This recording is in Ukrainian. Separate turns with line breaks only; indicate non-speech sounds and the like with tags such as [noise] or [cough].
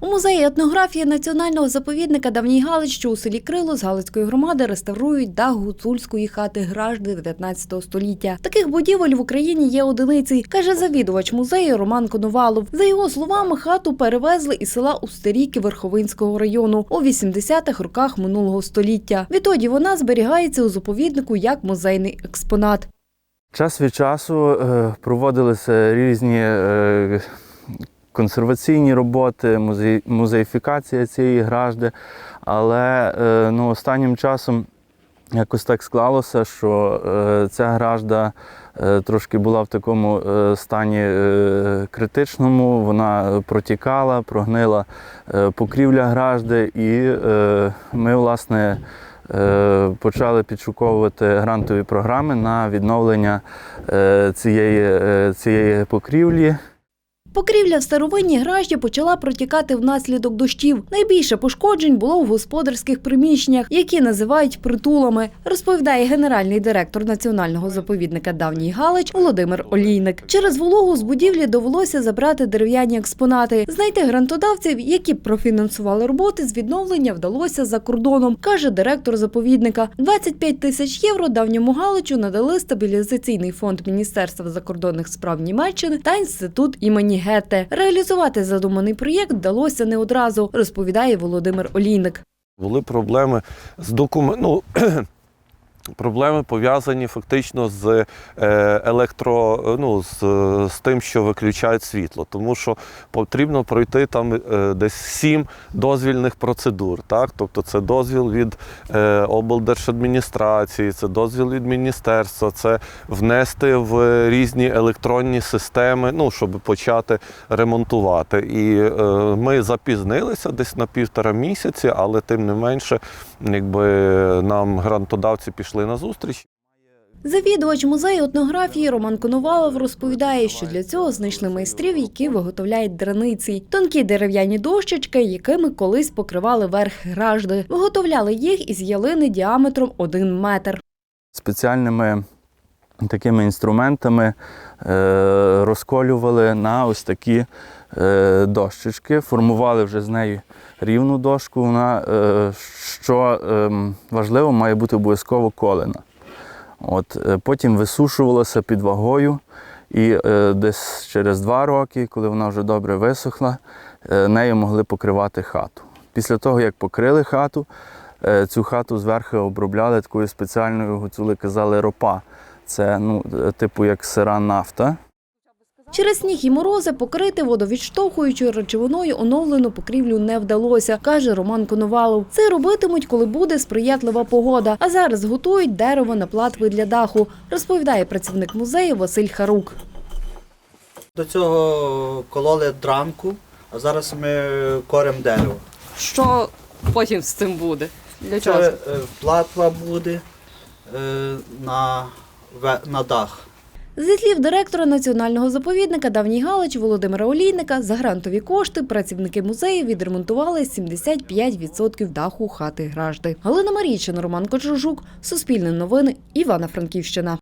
У музеї етнографії національного заповідника Давній Галич, що у селі Крило з Галицької громади реставрують дах гуцульської хати Гражди 19 століття. Таких будівель в Україні є одиниці, каже завідувач музею Роман Коновалов. За його словами, хату перевезли із села Устеріки Верховинського району у 80-х роках минулого століття. Відтоді вона зберігається у заповіднику як музейний експонат.
Час від часу е, проводилися різні е, консерваційні роботи, музей, музеїфікація цієї гражди, але е, ну, останнім часом якось так склалося, що е, ця гражда е, трошки була в такому стані критичному, вона протікала, прогнила покрівля гражди, і ми, власне, почали підшуковувати грантові програми на відновлення цієї, цієї покрівлі.
Покрівля в старовинній гражді почала протікати внаслідок дощів. Найбільше пошкоджень було в господарських приміщеннях, які називають притулами, розповідає генеральний директор національного заповідника Давній Галич Володимир Олійник. Через вологу з будівлі довелося забрати дерев'яні експонати. Знайти грантодавців, які профінансували роботи з відновлення, вдалося за кордоном, каже директор заповідника. 25 тисяч євро давньому Галичу надали стабілізаційний фонд Міністерства закордонних справ Німеччини та інститут імені Гете. Реалізувати задуманий проєкт вдалося не одразу, розповідає Володимир Олійник.
Були проблеми з документом. Ну, [clears throat] Проблеми пов'язані фактично з е, електро, ну, з, з тим, що виключають світло, тому що потрібно пройти там е, десь сім дозвільних процедур. Так? Тобто це дозвіл від е, облдержадміністрації, це дозвіл від міністерства, це внести в різні електронні системи, ну, щоб почати ремонтувати. І е, ми запізнилися десь на півтора місяці, але тим не менше, якби нам грантодавці пішли на зустріч.
Завідувач музею етнографії Роман Коновалов розповідає, що для цього знайшли майстрів, які виготовляють драниці, тонкі дерев'яні дощечки, якими колись покривали верх гражди. Виготовляли їх із ялини діаметром 1 метр.
спеціальними такими інструментами е, розколювали на ось такі дощечки, формували вже з нею рівну дошку. Вона, е, що е, важливо, має бути обов'язково колена. От, е, потім висушувалося під вагою, і е, десь через два роки, коли вона вже добре висохла, е, нею могли покривати хату. Після того, як покрили хату, е, цю хату зверху обробляли такою спеціальною, гуцули казали, ропа. Це ну, е, типу як сира нафта.
Через сніг і морози покрити водовідштовхуючою речовиною оновлену покрівлю не вдалося, каже Роман Коновалов. Це робитимуть, коли буде сприятлива погода. А зараз готують дерево на платви для даху, розповідає працівник музею Василь Харук.
До цього кололи дранку, а зараз ми корем дерево.
Що потім з цим буде? Для чого?
Це платва буде е, на, на дах.
Зі слів директора національного заповідника Давній Галич Володимира Олійника, за грантові кошти працівники музею відремонтували 75% даху хати Гражди. Галина Марійчина, Роман Кочужук, Суспільне новини, Івано-Франківщина.